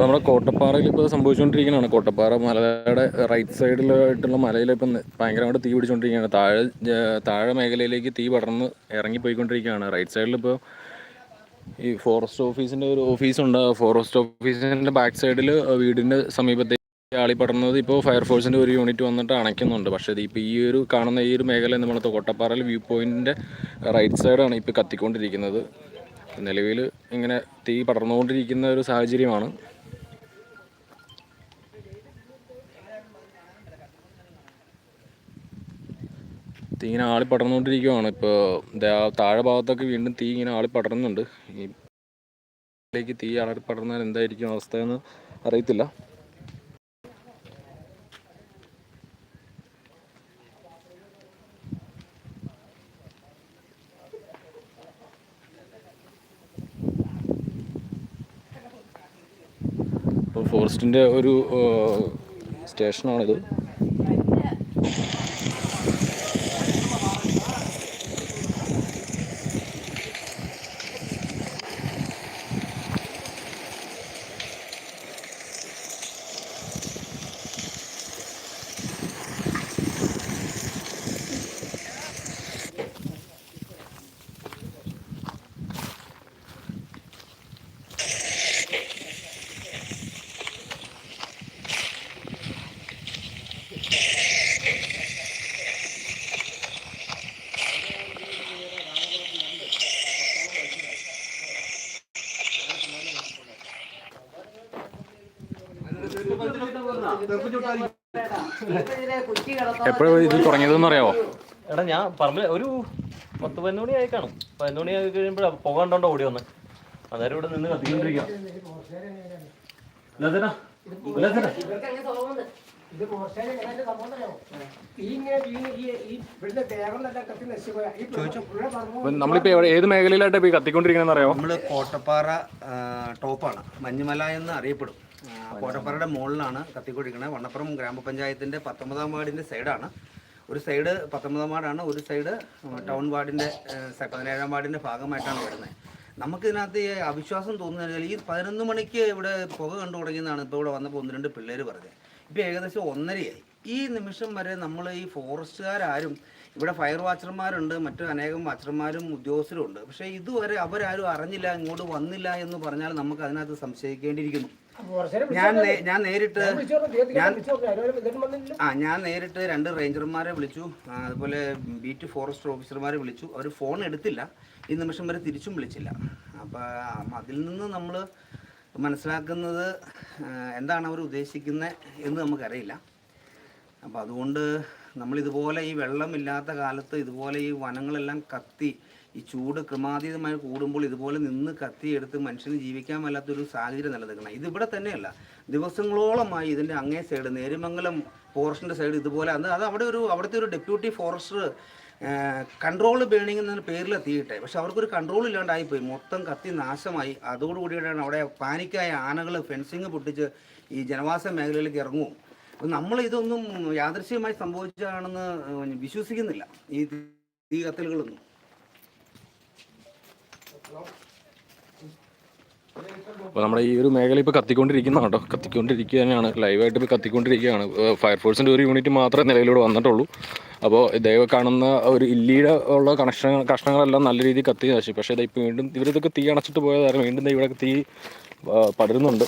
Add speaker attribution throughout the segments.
Speaker 1: നമ്മുടെ കോട്ടപ്പാറയിൽ ഇപ്പോൾ സംഭവിച്ചുകൊണ്ടിരിക്കുന്നതാണ്. കോട്ടപ്പാറ മലയുടെ റൈറ്റ് സൈഡിലായിട്ടുള്ള മലയിൽ ഇപ്പം ഭയങ്കരമായിട്ട് തീ പിടിച്ചുകൊണ്ടിരിക്കുകയാണ്. താഴെ താഴെ മേഖലയിലേക്ക് തീ പടർന്ന് ഇറങ്ങിപ്പോയിക്കൊണ്ടിരിക്കുകയാണ്. റൈറ്റ് സൈഡിൽ ഇപ്പോൾ ഈ ഫോറസ്റ്റ് ഓഫീസിന്റെ ഒരു ഓഫീസുണ്ട് ഫോറസ്റ്റ് ഓഫീസിന്റെ ബാക്ക് സൈഡിൽ വീടിന്റെ സമീപത്തേക്ക് ആളി പടർന്നത് ഇപ്പോൾ ഫയർഫോഴ്സിന്റെ ഒരു യൂണിറ്റ് വന്നിട്ട് അണയ്ക്കുന്നുണ്ട്. പക്ഷേ ഇപ്പോൾ ഈ ഒരു കാണുന്ന ഈ ഒരു മേഖല നമ്മൾ കോട്ടപ്പാറയിൽ വ്യൂ പോയിന്റിന്റെ റൈറ്റ് സൈഡാണ് ഇപ്പോൾ കത്തിക്കൊണ്ടിരിക്കുന്നത്. നിലവിൽ ഇങ്ങനെ തീ പടർന്നുകൊണ്ടിരിക്കുന്ന ഒരു സാഹചര്യമാണ്. തീ ഇങ്ങനെ ആളി പടർന്നുകൊണ്ടിരിക്കുകയാണ് ഇപ്പോൾ താഴെ ഭാഗത്തൊക്കെ വീണ്ടും തീ ഇങ്ങനെ ആളി പടർന്നുണ്ട് ഈ തീ ആളി പടർന്നാൽ എന്തായിരിക്കും അവസ്ഥയെന്ന് അറിയത്തില്ല. ഇപ്പോൾ ഒരു സ്റ്റേഷനാണിത്. എപ്പോഴും ഇത് തുടങ്ങിയതെന്ന് അറിയാവോ?
Speaker 2: എടാ ഞാൻ പറമ്പിൽ ഒരു പത്ത് പതിനൊന്ന് മണി ആയി കാണും. പതിനൊന്ന് മണി ആയി കഴിയുമ്പോഴാണ് പുക കണ്ടോണ്ടോ ഓടി വന്ന്. അന്നേരം ഇവിടെ നിന്ന് കത്തിക്കൊണ്ടിരിക്കാം.
Speaker 3: ഇത് മോശം
Speaker 1: നമ്മളിപ്പോൾ ഏത് മേഖലയിലായിട്ട് കത്തിക്കൊണ്ടിരിക്കുന്നത് അറിയാമോ
Speaker 4: നമ്മൾ കോട്ടപ്പാറ ടോപ്പാണ്. മഞ്ഞുമല എന്ന് അറിയപ്പെടും. കോട്ടപ്പാറയുടെ മുകളിലാണ് കത്തിക്കൊടിക്കുന്നത് വണ്ണപ്പുറം ഗ്രാമപഞ്ചായത്തിന്റെ പത്തൊമ്പതാം വാർഡിന്റെ സൈഡാണ്. ഒരു സൈഡ് പത്തൊമ്പതാം വാർഡാണ് ഒരു സൈഡ് ടൗൺ വാർഡിന്റെ പതിനേഴാം വാർഡിന്റെ ഭാഗമായിട്ടാണ് വരുന്നത്. നമുക്കിതിനകത്ത് അവിശ്വാസം തോന്നുന്നത് ഈ പതിനൊന്ന് മണിക്ക് ഇവിടെ പുക കണ്ടു തുടങ്ങിയെന്നാണ് ഇപ്പോൾ ഇവിടെ വന്നപ്പോൾ ഒന്ന് രണ്ട് പിള്ളേർ പറഞ്ഞത്. ഇപ്പോൾ ഏകദേശം ഒന്നരയായി. ഈ നിമിഷം വരെ നമ്മൾ ഈ ഫോറസ്റ്റുകാരും ഇവിടെ ഫയർ വാച്ചർമാരുണ്ട് മറ്റു അനേകം വാച്ചർമാരും ഉദ്യോഗസ്ഥരും ഉണ്ട്. പക്ഷേ ഇതുവരെ അവരാരും അറിഞ്ഞില്ല ഇങ്ങോട്ട് വന്നില്ല എന്ന് പറഞ്ഞാൽ നമുക്ക് അതിനകത്ത് സംശയിക്കേണ്ടിയിരിക്കുന്നു. ഞാൻ ഞാൻ നേരിട്ട്. ആ ഞാൻ നേരിട്ട് രണ്ട് റേഞ്ചർമാരെ വിളിച്ചു. അതുപോലെ ബീറ്റ് ഫോറസ്റ്റ് ഓഫീസർമാരെ വിളിച്ചു. അവർ ഫോൺ എടുത്തില്ല. ഈ നിമിഷം വരെ തിരിച്ചും വിളിച്ചില്ല. അപ്പോൾ അതിൽ നിന്ന് നമ്മൾ മനസ്സിലാക്കുന്നത് എന്താണ് അവർ ഉദ്ദേശിക്കുന്നത് എന്ന് നമുക്കറിയില്ല. അപ്പോൾ അതുകൊണ്ട് നമ്മളിതുപോലെ ഈ വെള്ളമില്ലാത്ത കാലത്ത് ഇതുപോലെ ഈ വനങ്ങളെല്ലാം കത്തി ഈ ചൂട് ക്രമാതീതമായി കൂടുമ്പോൾ ഇതുപോലെ നിന്ന് കത്തിയെടുത്ത് മനുഷ്യന് ജീവിക്കാൻ വല്ലാത്തൊരു സാഹചര്യം നിലനിൽക്കണം. ഇതിവിടെ തന്നെയല്ല. ദിവസങ്ങളോളമായി ഇതിന്റെ അങ്ങേ സൈഡ് നേരുമംഗലം ഫോറസ്റ്റിന്റെ സൈഡ് ഇതുപോലെ അത് അത് അവിടെ ഒരു അവിടുത്തെ ഒരു ഡെപ്യൂട്ടി ഫോറസ്റ്റർ കൺട്രോൾ ബേണിംഗ് എന്ന പേരിൽ പേരിലെത്തിയിട്ടെ. പക്ഷെ അവർക്കൊരു കൺട്രോൾ ഇല്ലാണ്ടായിപ്പോയി. മൊത്തം കത്തി നാശമായി. അതോടുകൂടിയിട്ടാണ് അവിടെ പാനിക്കായ ആനകൾ ഫെൻസിങ് പൊട്ടിച്ച് ഈ ജനവാസ മേഖലയിലേക്ക് ഇറങ്ങും. അപ്പം നമ്മൾ ഇതൊന്നും യാദൃശ്യമായി സംഭവിച്ചതാണെന്ന് വിശ്വസിക്കുന്നില്ല. ഈ തീ കത്തലുകളൊന്നും.
Speaker 1: അപ്പോൾ നമ്മുടെ ഈ ഒരു മേഖല ഇപ്പോൾ കത്തിക്കൊണ്ടിരിക്കുന്ന കേട്ടോ കത്തിക്കൊണ്ടിരിക്കുക തന്നെയാണ്. ലൈവായിട്ട് ഇപ്പോൾ കത്തിക്കൊണ്ടിരിക്കുകയാണ്. ഫയർഫോഴ്സിന്റെ ഒരു യൂണിറ്റ് മാത്രമേ നിലവിലൂടെ വന്നിട്ടുള്ളൂ. അപ്പോൾ ദൈവം കാണുന്ന ഒരു ഇല്ലിയുടെ ഉള്ള കണക്ഷൻ കഷ്ണങ്ങളെല്ലാം നല്ല രീതിയിൽ കത്തി നശിച്ചു. പക്ഷേ ഇത് ഇപ്പോൾ വീണ്ടും ഇവരിതൊക്കെ തീ അണച്ചിട്ട് പോയതായിരുന്നു. വീണ്ടും ഇവിടെ തീ പടരുന്നുണ്ട്.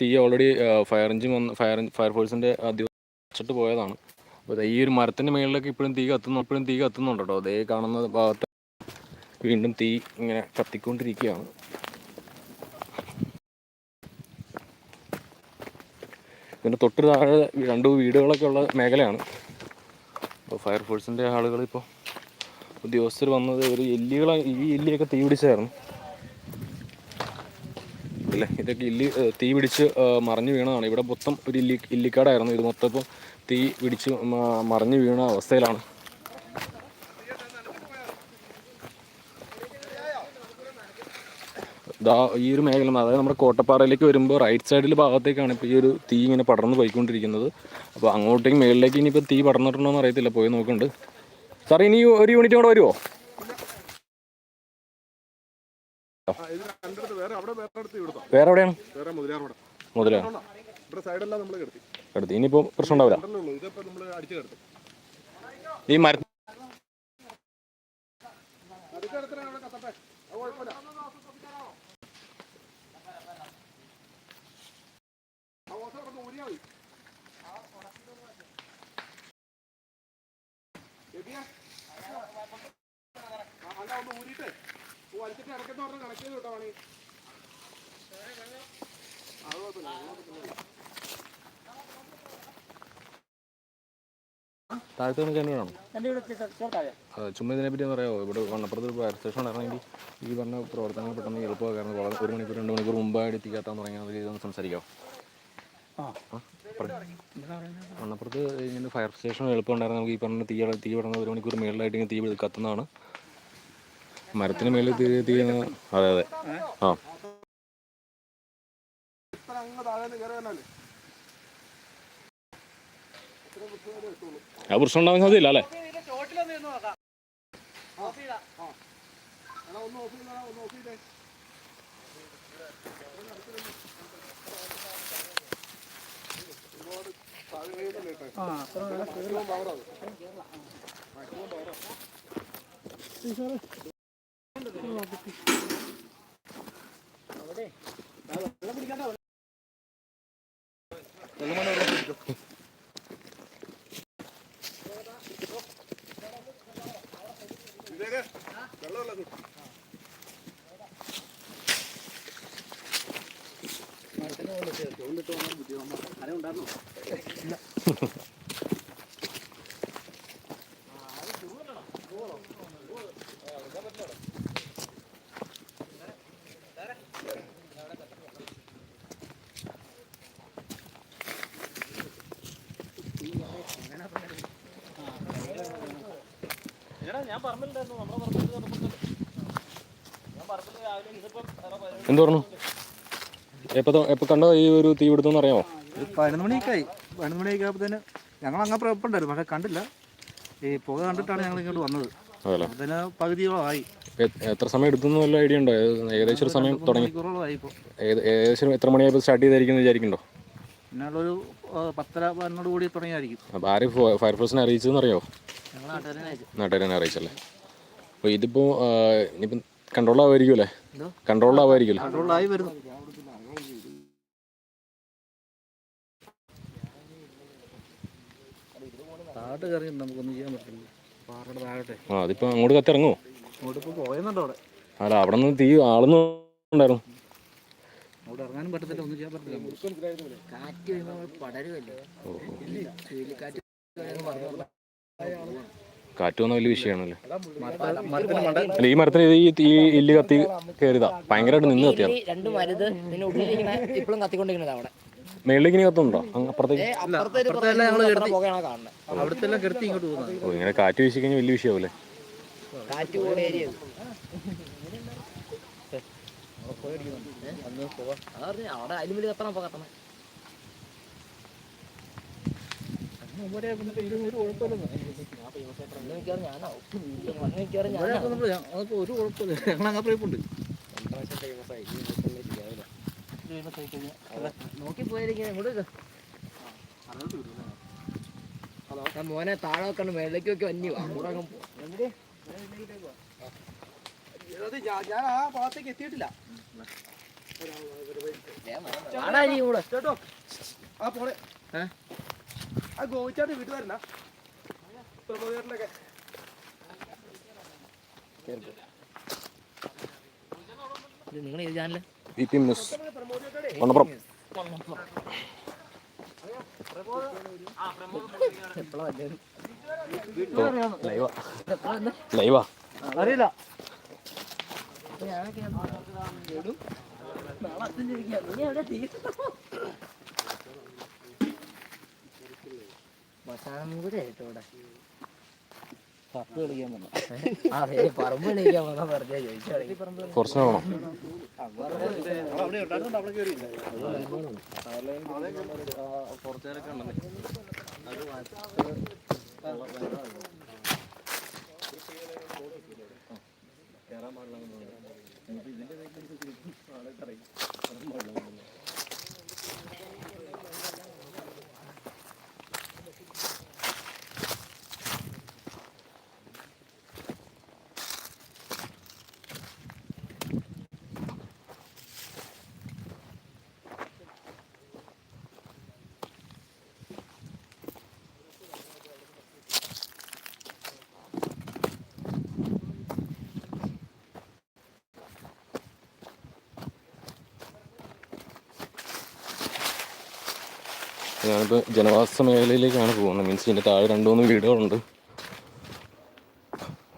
Speaker 1: തീ ഓൾറെഡി ഫയർ എഞ്ചിൻ വന്ന് ഫയർ ഫയർ ഫോഴ്സിന്റെ അധികം പോയതാണ്. അപ്പോൾ ഈ ഒരു മരത്തിന്റെ മേളിലൊക്കെ ഇപ്പോഴും തീ കത്തുന്നു ഇപ്പോഴും തീ കത്തുന്നുണ്ട് കേട്ടോ അതേ കാണുന്ന ഭാഗത്ത് വീണ്ടും തീ ഇങ്ങനെ കത്തിക്കൊണ്ടിരിക്കുകയാണ്. ഇതിന്റെ തൊട്ട് താഴെ രണ്ട് വീടുകളൊക്കെ ഉള്ള മേഖലയാണ്. അപ്പോൾ ഫയർഫോഴ്സിന്റെ ആളുകൾ ഇപ്പോൾ ഉദ്യോഗസ്ഥർ വന്നത് ഒരു എല്ലികളെ ഈ എല്ലിയൊക്കെ തീ പിടിച്ചായിരുന്നു കണ്ടില്ലേ ഇതൊക്കെ ഇല്ലി തീ പിടിച്ച് മറിഞ്ഞു വീണതാണ്. ഇവിടെ മൊത്തം ഒരു ഇല്ലി ഇല്ലിക്കാടായിരുന്നു. ഇത് മൊത്തം ഇപ്പം തീ പിടിച്ച് മറിഞ്ഞു വീണ അവസ്ഥയിലാണ്. ദാ ഈ ഒരു മേഖല അതായത് നമ്മുടെ കോട്ടപ്പാറയിലേക്ക് വരുമ്പോൾ റൈറ്റ് സൈഡിൽ ഭാഗത്തേക്കാണ് ഇപ്പോൾ ഈ ഒരു തീ ഇങ്ങനെ പടർന്ന് പോയിക്കൊണ്ടിരിക്കുന്നത്. അപ്പോൾ അങ്ങോട്ടേക്ക് മേളിലേക്ക് ഇനിയിപ്പോൾ തീ പടർന്നിട്ടുണ്ടോ എന്ന് അറിയത്തില്ല. പോയി നോക്കുന്നുണ്ട് സാർ ഇനി ഒരു യൂണിറ്റ് കൂടെ വരുമോ
Speaker 5: വേറെ
Speaker 1: എവിടെയാണ്? മുതലാണ്
Speaker 5: കിടത്തി.
Speaker 1: അടുത്ത് ഇനിയിപ്പോൾ പ്രശ്നം ഉണ്ടാവില്ല. ഈ മര
Speaker 5: അടിച്ചു കിടത്തണ അവിടെ കത്തട്ടെ അത് കുഴപ്പമില്ല ആ ഓസ കിടന്ന് ഊരിയാ മതി എബിയാ? ആ, അല്ല ഒന്ന് ഊരിയിട്ടേ ഓ ഇടയ്ക്കെന്ന് പറഞ്ഞ് കണക്ട് ചെയ്ത് വിട്ടോ വേണേ അത് കുഴപ്പമില്ല അത്.
Speaker 1: താഴത്തെ കണക്കാണ് ചുമ്മാ ഇതിനെപ്പറ്റി പറയാമോ ഇവിടെ വണ്ണപ്പുറത്ത് ഫയർ സ്റ്റേഷൻ ഇറങ്ങി ഈ പറഞ്ഞ പ്രവർത്തനങ്ങൾ പെട്ടെന്ന് എളുപ്പമായിരുന്നു വളരെ ഒരു മണിക്കൂർ രണ്ട് മണിക്കൂർ മുമ്പായിട്ട് എത്തിക്കാത്താൻ തുടങ്ങിയ ഇതൊന്ന് സംസാരിക്കാം വണ്ണപ്പുറത്ത് ഇങ്ങനെ ഫയർ സ്റ്റേഷൻ എളുപ്പം ഉണ്ടായിരുന്നു നമുക്ക് ഈ പറഞ്ഞ തീ തീ പെടുന്ന ഒരു മണിക്കൂർ മേളിലായിട്ട് ഇങ്ങനെ തീ കത്തുന്നതാണ്. മരത്തിന് മേലെ തീ തീ അതെ അതെ. ആ.
Speaker 5: ആ
Speaker 1: ആ പ്രശ്നം ഉണ്ടാകാൻ സാധ്യതയില്ല അല്ലേ?
Speaker 5: എടാ ഒന്ന് ഓഫ് ചെയ്താ ഒന്ന് ഓഫ് ചെയ്തേ ഒരുപാട് താഴെ കഴിയുന്നല്ലേ ഇട്ടേ മാക്സിമം പവർ അത് മാക്സിമം പവർ ഇതേ വെള്ളമല്ല
Speaker 2: എടാ ഞാൻ പറഞ്ഞിട്ടുണ്ടായിരുന്നു നമ്മുടെ പറമ്പിൽ നമുക്ക് ഞാൻ പറമ്പിൽ രാവിലെ ഇന്നിപ്പം വേറെ പരിപാടി
Speaker 1: എന്ത് പറഞ്ഞു? എപ്പോ എപ്പോ കണ്ടോ ഈ ഒരു തീ പിടുത്തം അറിയാമോ?
Speaker 6: പതിനൊന്ന് മണിയൊക്കെ പതിനൊന്ന് മണിയൊക്കെ ആയപ്പോഴത്തേന് ഞങ്ങൾ അങ്ങനെ പുറപ്പുണ്ടായിരുന്നു പക്ഷെ കണ്ടില്ല. ഈ പുക കണ്ടിട്ടാണ് ഞങ്ങൾ ഇങ്ങോട്ട് വന്നത്.
Speaker 1: അതല്ല
Speaker 6: അതിന് പകുതിയോളം ആയി
Speaker 1: എത്ര സമയം എടുക്കുന്നു വല്ല ഐഡിയ ഉണ്ടോ? ഏകദേശം ഒരു സമയം തുടങ്ങി.
Speaker 6: ആയി
Speaker 1: ഏകദേശം എത്ര മണിയായപ്പോൾ സ്റ്റാർട്ട് ചെയ്തായിരിക്കും വിചാരിക്കണ്ടോ
Speaker 6: പത്തര പതിനോട് കൂടി തുടങ്ങിയായിരിക്കും
Speaker 1: അപ്പോൾ ആര് ഫയർഫോഴ്സിനെ അറിയിച്ചതെന്ന് അറിയോ?
Speaker 6: ഞങ്ങൾ നാട്ടുകാരെ അയച്ചു
Speaker 1: നാട്ടുകാരെ അറിയിച്ചല്ലേ? അപ്പോൾ ഇതിപ്പോൾ ഇനിയിപ്പം കൺട്രോൾ ആവുമായിരിക്കും അല്ലേ?
Speaker 6: എന്തോ?
Speaker 1: കൺട്രോൾ ആവുമായിരിക്കും
Speaker 6: കൺട്രോളായി വരുന്നു. താഴോട്ട് കയറി നമുക്കൊന്നും ചെയ്യാൻ പറ്റില്ല. പാറയുടെ താഴോട്ടെ.
Speaker 1: ആ അതിപ്പോൾ അങ്ങോട്ട് കത്തിറങ്ങോ
Speaker 6: അങ്ങോട്ട് ഇപ്പോൾ പോയെന്നുണ്ടോ അവിടെ.
Speaker 1: അല്ല അവിടെ നിന്ന് തീ ആളൊന്നും ഉണ്ടായിരുന്നു
Speaker 6: അവിടെ ഇറങ്ങാനും പറ്റത്തില്ല ഒന്നും ചെയ്യാൻ പറ്റില്ല.
Speaker 3: കാറ്റ് വരുമ്പോൾ പടരുമല്ലോ. ചുഴലിക്കാറ്റ്
Speaker 1: കാറ്റ് വന്ന വലിയ വിഷയമാണല്ലേ. അല്ല ഈ മരത്തിന് ഈ ഇല്ല് കത്തി കയറിയതാ. ഭയങ്കരമായിട്ട് നിന്ന് കത്തിയാ
Speaker 3: രണ്ട് മരുത് പിന്നെ ഉള്ളിലിങ്ങനെ ഇപ്പോഴും കത്തിക്കൊണ്ടിരിക്കുന്നത് അവിടെ.
Speaker 1: മേളിലേക്ക് ഇനി കത്തുന്നുണ്ടോ? അപ്പുറത്തേക്ക്? ഓ ഇങ്ങനെ കാറ്റ് വീശിക്കഴിഞ്ഞാൽ വലിയ വിഷയാവൂലേ
Speaker 3: കാറ്റ് വലിയ
Speaker 6: ഒരു കുഴപ്പമില്ല പോയിട്ടുണ്ട്
Speaker 3: നോക്കി? ആ മോനെ താഴെ വെക്കണം മേളിലേക്ക് വെക്കി പോ.
Speaker 6: ഞാൻ ആ ഭാഗത്തേക്ക് എത്തിയിട്ടില്ല ചേട്ടോ ആ പോണെ? ആ ഗോവിച്ചാട്ട് വീട്ടുകാരനാ പ്രമോദാരനൊക്കെ
Speaker 3: നിങ്ങൾ ഏത് channel
Speaker 1: V P news. Vannappuram
Speaker 3: എപ്പോഴാ വന്നത്
Speaker 1: ലൈവാ. ലൈവാ.
Speaker 6: അറിയില്ല.
Speaker 3: ഭക്ഷണം കൂടെ ആയിട്ട് ഇവിടെ
Speaker 5: പറമ്പ് കളിക്കാൻ വന്നാ വെറുതെ ചോദിച്ചാൽ
Speaker 1: ഫോറസ്റ്റിനാണോ ഞാനിപ്പോൾ ജനവാസ മേഖലയിലേക്കാണ് പോകുന്നത്. മീൻസ് ഇതിന്റെ താഴെ രണ്ട് മൂന്ന് വീടുകളുണ്ട്.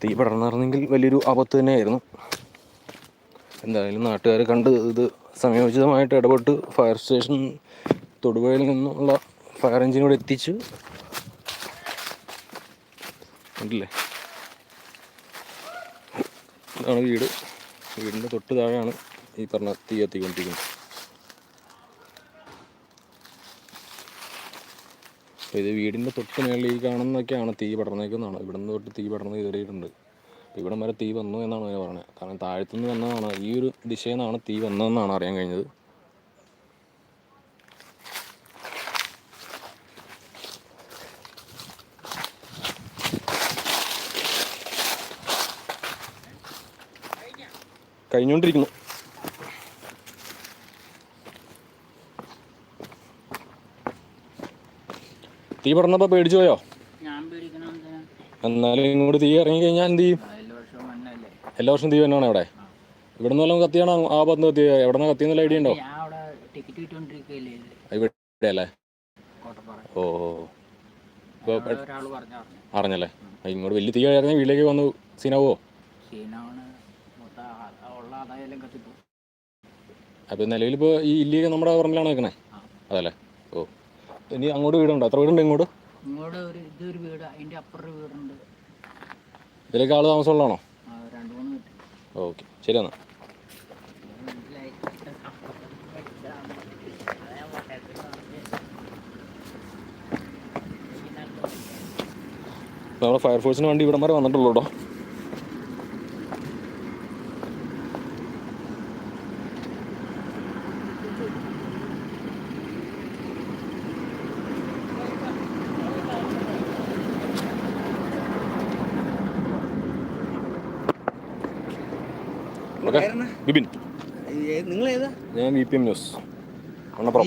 Speaker 1: തീ പടർന്നിരുന്നെങ്കിൽ വലിയൊരു ആപത്ത് തന്നെയായിരുന്നു. എന്തായാലും നാട്ടുകാർ കണ്ട് ഇത് സമയോചിതമായിട്ട് ഇടപെട്ട് ഫയർ സ്റ്റേഷൻ തൊടുപുഴയിൽ നിന്നുള്ള ഫയർ എഞ്ചിനോട് എത്തിച്ച് ഉണ്ടല്ലേ ഇതാണ് വീട്. വീടിന്റെ തൊട്ട് താഴെയാണ് ഈ പറഞ്ഞ തീ എത്തിക്കൊണ്ടിരിക്കുന്നത്. അപ്പോൾ ഇത് വീടിന്റെ തൊട്ട് മേളിൽ ഈ കാണുന്നതൊക്കെയാണ് തീ പടർന്നേക്കുന്നതാണ്. ഇവിടെ നിന്ന് തൊട്ട് തീ പടർന്ന് കയറിയിട്ടുണ്ട്. ഇവിടം വരെ തീ വന്നു എന്നാണ് ഞാൻ പറഞ്ഞത്. കാരണം താഴത്തുനിന്ന് വന്നതാണ് ഈ ഒരു ദിശയിൽ നിന്നാണ് തീ വന്നതെന്നാണ് അറിയാൻ കഴിഞ്ഞത്. കഴിഞ്ഞുകൊണ്ടിരിക്കുന്നു. തീ പറഞ്ഞപ്പോ പേടിച്ചു പോയോ എന്നാലും ഇങ്ങോട്ട് തീ ഇറങ്ങി കഴിഞ്ഞാൽ എന്ത് ചെയ്യും? എല്ലാ വർഷവും തീ തന്നെയാണ് അവിടെ? ഇവിടെ നിന്ന് വല്ലതും കത്തിയാണോ? ആ ഭാഗത്ത് കത്തി എവിടെ നിന്ന് കത്തിയെന്നുള്ള ഐഡിയ ഉണ്ടോ? ഇവിടെ അല്ലേ? ഓ ഇപ്പോൾ അറിഞ്ഞല്ലേ ഇങ്ങോട്ട് വലിയ തീ ആയിരുന്നു വീട്ടിലേക്ക് വന്ന് സീനാവോ?
Speaker 5: അപ്പൊ
Speaker 1: നിലവിൽ നിലവിലിപ്പോൾ ഈ ഇല്ലിയൊക്കെ നമ്മുടെ പറമ്പിലാണ്
Speaker 5: വെക്കണേ?
Speaker 1: അതല്ലേ? ഇനി അങ്ങോട്ട് വീടുണ്ടോ? എത്ര വീടുണ്ട് ഇങ്ങോട്ട്?
Speaker 5: ഇങ്ങോട്ട് ഒരു ഇതൊരു വീട് അതിന്റെ അപ്പുറം വീടുണ്ട്.
Speaker 1: ഇതിലേക്ക് ആൾ താമസമുള്ളതാണോ?
Speaker 5: രണ്ട് മൂന്ന് വീട്ട്
Speaker 1: ഓക്കെ ശരി
Speaker 5: എന്നാ.
Speaker 1: നമ്മുടെ ഫയർഫോഴ്സിന് വേണ്ടി ഇവിടം വരെ വന്നിട്ടുള്ളൂ കേട്ടോ ഓക്കെ ബിബിൻ
Speaker 4: നിങ്ങൾ ഏതാ
Speaker 1: ഞാൻ V P M news
Speaker 4: Manappuram